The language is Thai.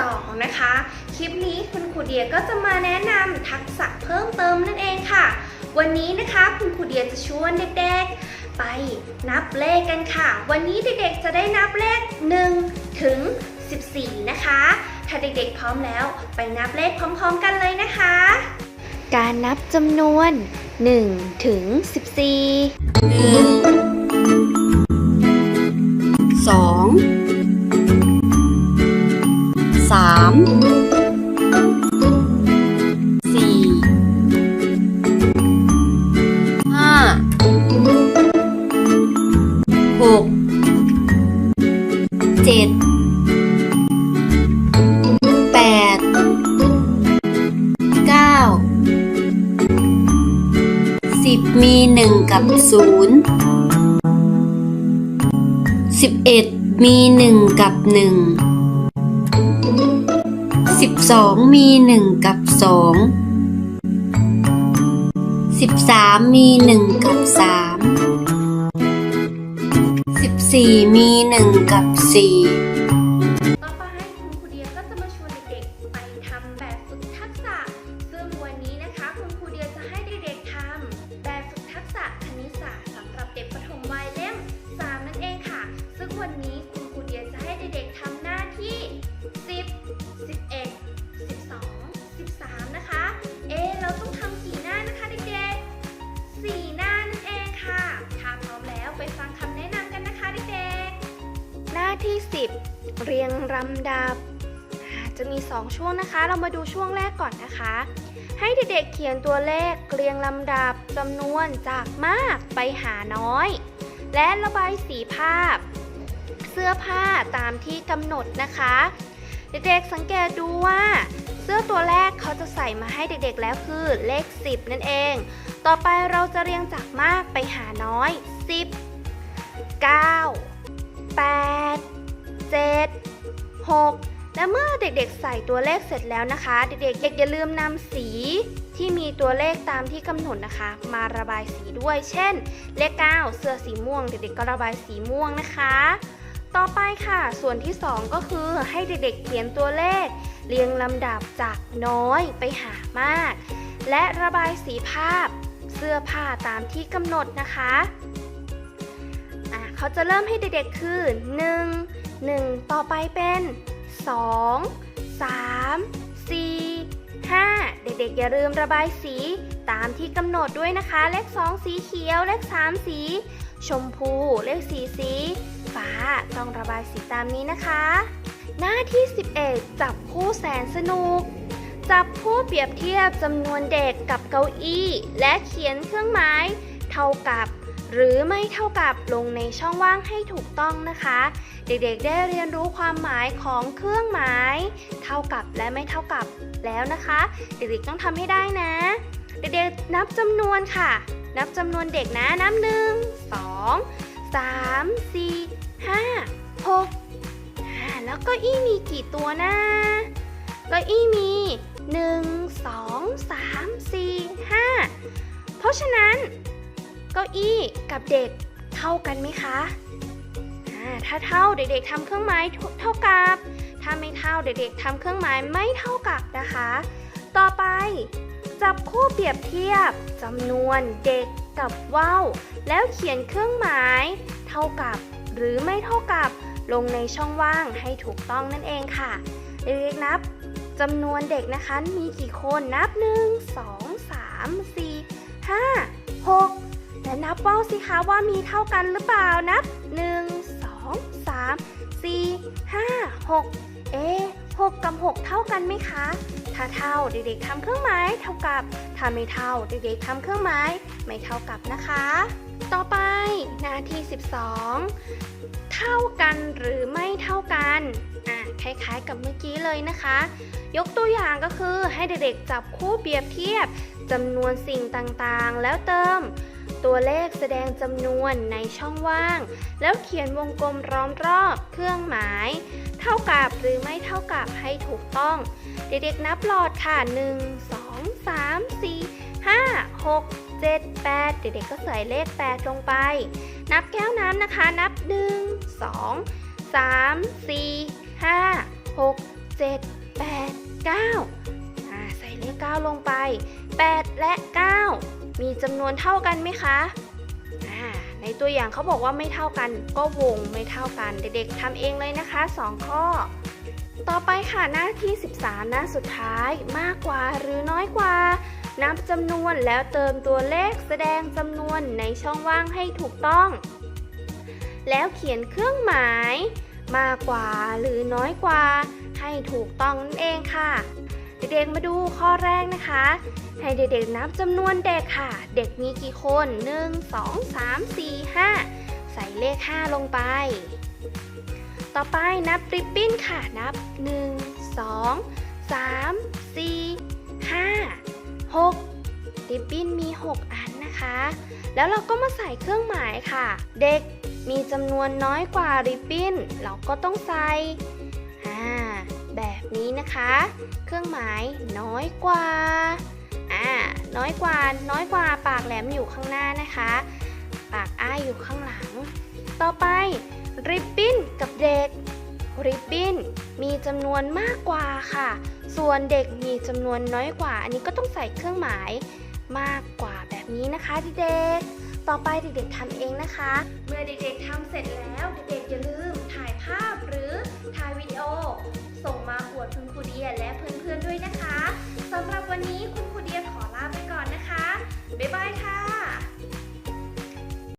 12นะคะ คลิปนี้คุณครูเดียก็จะมาแนะนำทักษะเพิ่มเติมนั่นเองค่ะ วันนี้นะคะคุณครูเดียจะชวนเด็กๆ ไปนับเลขกันค่ะ วันนี้เด็กๆจะได้นับเลข 1 ถึง 14 นะคะ ถ้าเด็กๆพร้อมแล้วไปนับเลขพร้อมๆกันเลยนะคะ การนับจำนวน 1 ถึง 14หนึ่ง สามสี่ห้าหกเจ็ดแปดเก้าสิบมีหนึ่งกับศูนย์สิบเอ็ดมีหนึ่งกับหนึ่ง สิบสองมีหนึ่งกับสองสิบสามมีหนึ่งกับสามสิบสี่มีหนึ่งกับสี่ เรียงลำดับ จะมี 2 ช่วงนะคะ เรามาดูช่วงแรกก่อนนะคะ ให้เด็กๆเขียนตัวเลขเรียงลำดับจำนวนจากมากไปหาน้อย และระบายสีภาพ เสื้อผ้าตามที่กำหนดนะคะ เด็กๆสังเกตดูว่าเสื้อตัวแรกเขาจะใส่มาให้เด็กๆแล้วคือเลข 10 นั่นเอง ต่อไปเราจะเรียงจากมากไปหาน้อย 10 9 8 7 6 และเมื่อเด็กๆใส่ตัวเลขเสร็จแล้วนะคะ เด็กๆอย่าลืมนำสีที่มีตัวเลขตามที่กำหนดนะคะ มาระบายสีด้วย เช่น เลข 9 เสื้อสีม่วง เด็กๆก็ระบายสีม่วงนะคะ ต่อไปค่ะ ส่วนที่ 2 ก็คือให้เด็กๆเขียนตัวเลข เรียงลำดับจากน้อยไปหามาก และระบายสีภาพเสื้อผ้าตามที่กำหนดนะคะะเขาจะเริ่มให้เด็กๆคือ 1 1 ต่อไปเป็น 2 3 4 5 เด็กๆ อย่าลืมระบายสีตามที่กำหนดด้วยนะคะ เลข 2 สีเขียว เลข 3 สี ชมพู เลข 4 สี ฟ้า ต้องระบายสีตามนี้นะคะ หน้าที่ 11 จับคู่แสนสนุกจับคู่เปรียบเทียบจำนวนเด็กกับเก้าอี้ และเขียนเครื่องหมาย เท่ากับ หรือไม่เท่ากับลงในช่องว่างให้ถูกต้องนะคะ เด็กๆได้เรียนรู้ความหมายของเครื่องหมาย เท่ากับและไม่เท่ากับแล้วนะคะ เด็กๆต้องทำให้ได้นะ เด็กๆนับจำนวนค่ะ นับจำนวนเด็กนะนับหนึ่งสองสามสี่ห้าหกแล้วก็อี้มีกี่ตัวนะก็อี้มี1 2 3 4 5เพราะฉะนั้น เก้าอี้กับเด็กเท่ากันไหมคะถ้าเท่าเด็กๆทำเครื่องหมายเท่ากับ ถ้าไม่เท่าเด็กๆทำเครื่องหมายไม่เท่ากับนะคะ ต่อไป จับคู่เปรียบเทียบจำนวนเด็กกับว่าวแล้วเขียนเครื่องหมาย เท่ากับ หรือไม่เท่ากับ ลงในช่องว่างให้ถูกต้องนั่นเองค่ะเด็กๆนับจำนวนเด็กนะคะมีกี่คนนับ 1 2 3 4 5 6 และนับว่าสิคะว่ามีเท่ากันหรือเปล่านับ 1 2 3 4 5 6 เอ๊6กับ 6 เท่ากันไหมคะ ถ้าเท่าเด็กๆทำเครื่องหมายเท่ากับ ถ้าไม่เท่าเด็กๆทำเครื่องหมายไม่เท่ากับนะคะ ต่อไปหน้าที่ 12 เท่ากันหรือไม่เท่ากันอะคล้ายๆกับเมื่อกี้เลยนะคะ ยกตัวอย่างก็คือให้เด็กๆจับคู่เปรียบเทียบจำนวนสิ่งต่างๆ แล้วเติม ตัวเลขแสดงจำนวนในช่องว่าง แล้วเขียนวงกลมล้อมรอบเครื่องหมาย เท่ากับหรือไม่เท่ากับให้ถูกต้อง เด็กๆนับหลอดค่ะ 1 2 3 4 5 6 7 8 เด็กๆก็ใส่เลข 8 ลงไป นับแก้วน้ำนะคะ นับ 1 2 3 4 5 6 7 8 9อ่าใส่เลข 9 ลงไป 8 และ 9 มีจำนวนเท่ากันไหมคะในตัวอย่างเขาบอกว่าไม่เท่ากัน ก็วงไม่เท่ากัน เด็กๆทำเองเลยนะคะ 2 ข้อ ต่อไปค่ะหน้าที่ 13 หน้าสุดท้ายมากกว่าหรือน้อยกว่านับจำนวนแล้วเติมตัวเลขแสดงจำนวนในช่องว่างให้ถูกต้อง แล้วเขียนเครื่องหมาย มากกว่าหรือน้อยกว่า ให้ถูกต้องนั่นเองค่ะ เด็กๆมาดูข้อแรกนะคะ ให้เด็กๆนับจำนวนเด็กค่ะ เด็กมีกี่คน 1 2 3 4 5 ใส่เลข 5 ลงไป ต่อไปนับริบบิ้นค่ะ นับ 1 2 3 4 5 6 ริบบิ้นมี 6 อันนะคะ แล้วเราก็มาใส่เครื่องหมายค่ะ เด็กมีจำนวนน้อยกว่าริบบิ้น เราก็ต้องใส่ แบบนี้นะคะ เครื่องหมายน้อยกว่าอ่าน้อยกว่า น้อยกว่า ปากแหลมอยู่ข้างหน้านะคะ ปากอ้าอยู่ข้างหลัง ต่อไปริบบิ้นกับเด็กริบบิ้นมีจำนวนมากกว่าค่ะ ส่วนเด็กมีจำนวนน้อยกว่า อันนี้ก็ต้องใส่เครื่องหมายมากกว่าแบบนี้นะคะเด็กๆต่อไปเด็กๆทำเองนะคะ เมื่อเด็กๆทำเสร็จแล้วเด็ก